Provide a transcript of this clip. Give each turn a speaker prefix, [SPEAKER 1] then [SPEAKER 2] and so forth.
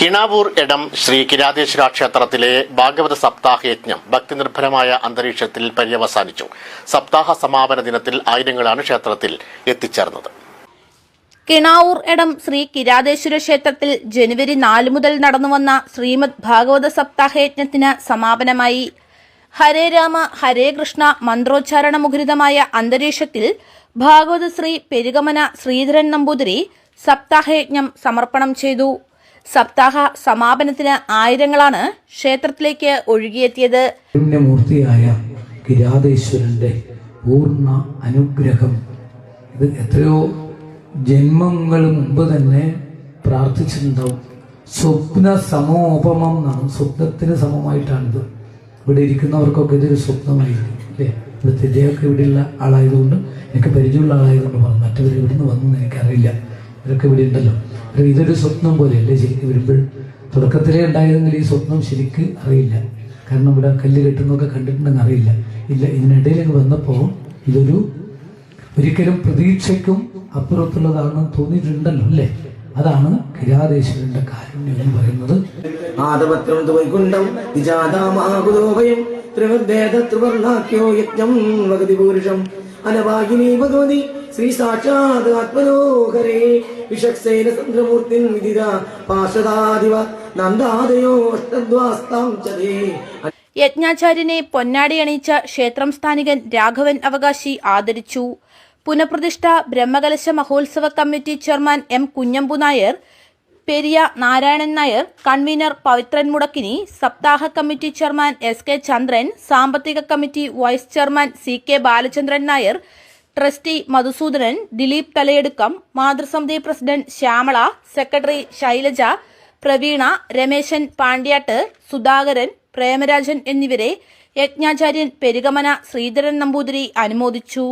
[SPEAKER 1] കിണാവൂർ ഇടം ശ്രീ കിരാതേശ്വര ക്ഷേത്രത്തിലെ ഭാഗവത സപ്താഹ യജ്ഞം ഭക്തിനിർഭരമായ അന്തരീക്ഷത്തിൽ പര്യവസാനിച്ചു. സപ്താഹ സമാപന ദിനത്തിൽ ആയിരങ്ങളാണ് ക്ഷേത്രത്തിൽ എത്തിച്ചേർന്നത്.
[SPEAKER 2] കിണാവൂർ എടം ശ്രീ കിരാതേശ്വര ക്ഷേത്രത്തിൽ ജനുവരി നാല് മുതൽ നടന്നുവന്ന ശ്രീമദ് ഭാഗവത സപ്താഹ യജ്ഞത്തിന് സമാപനമായി ഹരേ രാമ ഹരേ കൃഷ്ണ മന്ത്രോച്ചാരണ മുഖരിതമായ അന്തരീക്ഷത്തിൽ ഭാഗവത ശ്രീ പെരുകമന ശ്രീധരൻ നമ്പൂതിരി സപ്താഹയജ്ഞം സമർപ്പണം ചെയ്തു. സപ്താഹ സമാപനത്തിന് ആയിരങ്ങളാണ് ക്ഷേത്രത്തിലേക്ക് ഒഴുകിയെത്തിയത്.
[SPEAKER 3] പുണ്യമൂർത്തിയായ കിരാതേശ്വരന്റെ പൂർണ അനുഗ്രഹം. ഇത് എത്രയോ ജന്മങ്ങൾ മുമ്പ് തന്നെ പ്രാർത്ഥിച്ചിട്ടുണ്ടാവും. സ്വപ്ന സമോപമം എന്നാണ്. സ്വപ്നത്തിന് സമമായിട്ടാണിത്. ഇവിടെ ഇരിക്കുന്നവർക്കൊക്കെ ഇതൊരു സ്വപ്നമായിരിക്കും അല്ലേ? ഇവിടുത്തെ ഇദ്ദേഹമൊക്കെ ഇവിടെയുള്ള ആളായതുകൊണ്ട് എനിക്ക് പരിചയമുള്ള ആളായതുകൊണ്ട് പറഞ്ഞു. മറ്റവർ ഇവിടുന്ന് വന്നു എനിക്കറിയില്ല. ഇവരൊക്കെ ഇവിടെ ഉണ്ടല്ലോ. ഇതൊരു സ്വപ്നം പോലെയല്ലേ ശരിക്കും വരുമ്പോൾ? തുടക്കത്തിലേ ഉണ്ടായിരുന്നെങ്കിൽ ഈ സ്വപ്നം ശരിക്ക് അറിയില്ല. കാരണം ഇവിടെ കല്ല് കെട്ടുന്നൊക്കെ കണ്ടിട്ടുണ്ടെന്ന് അറിയില്ല. ഇല്ല ഇതിനിടയിലേക്ക് വന്നപ്പോൾ ഇതൊരു ഒരിക്കലും പ്രതീക്ഷയ്ക്കും അപ്പുറത്തുള്ളതാണെന്ന് തോന്നിയിട്ടുണ്ടല്ലോ അല്ലേ? അതാണ് കിരാതേശ്വരന്റെ കാരുണ്യം എന്ന് പറയുന്നത്.
[SPEAKER 4] ആദപത്രം വൈകുണ്ഠം ത്രിവർണാഖ്യോ യജ്ഞം ഭഗതി പുരുഷം അനവാഗിനി ഭഗവതി ശ്രീ സാക്ഷാത് ആത്മനോഹരേ വിഷക്സേന ചന്ദ്രമൂർത്തിൻ വിദിത പാർഷദാദിവ നന്ദാദയോ അഷ്ടദ്വാസ്താം ചതേ.
[SPEAKER 2] യജ്ഞാചാര്യനെ പൊന്നാടി അണിയിച്ച ക്ഷേത്രം സ്ഥാനികൻ രാഘവൻ അവകാശി ആദരിച്ചു. പുനഃപ്രതിഷ്ഠ ബ്രഹ്മകലശ മഹോത്സവ committee chairman M Kunhambu Nair Periya Narayanan Nair convener Pavithran മുടക്കിനി സപ്താഹ committee chairman S K Chandran സാമ്പത്തിക committee vice chairman C K Balachandran Nair trustee Madhusoodanan Dileep തലയെടുക്കം മാതൃസമിതി പ്രസിഡന്റ് ശ്യാമള സെക്രട്ടറി ശൈലജ പ്രവീണ രമേശൻ പാണ്ഡ്യാട്ട് സുധാകരൻ പ്രേമരാജൻ എന്നിവരെ യജ്ഞാചാര്യൻ പെരുകമന ശ്രീധരൻ നമ്പൂതിരി അനുമോദിച്ചു.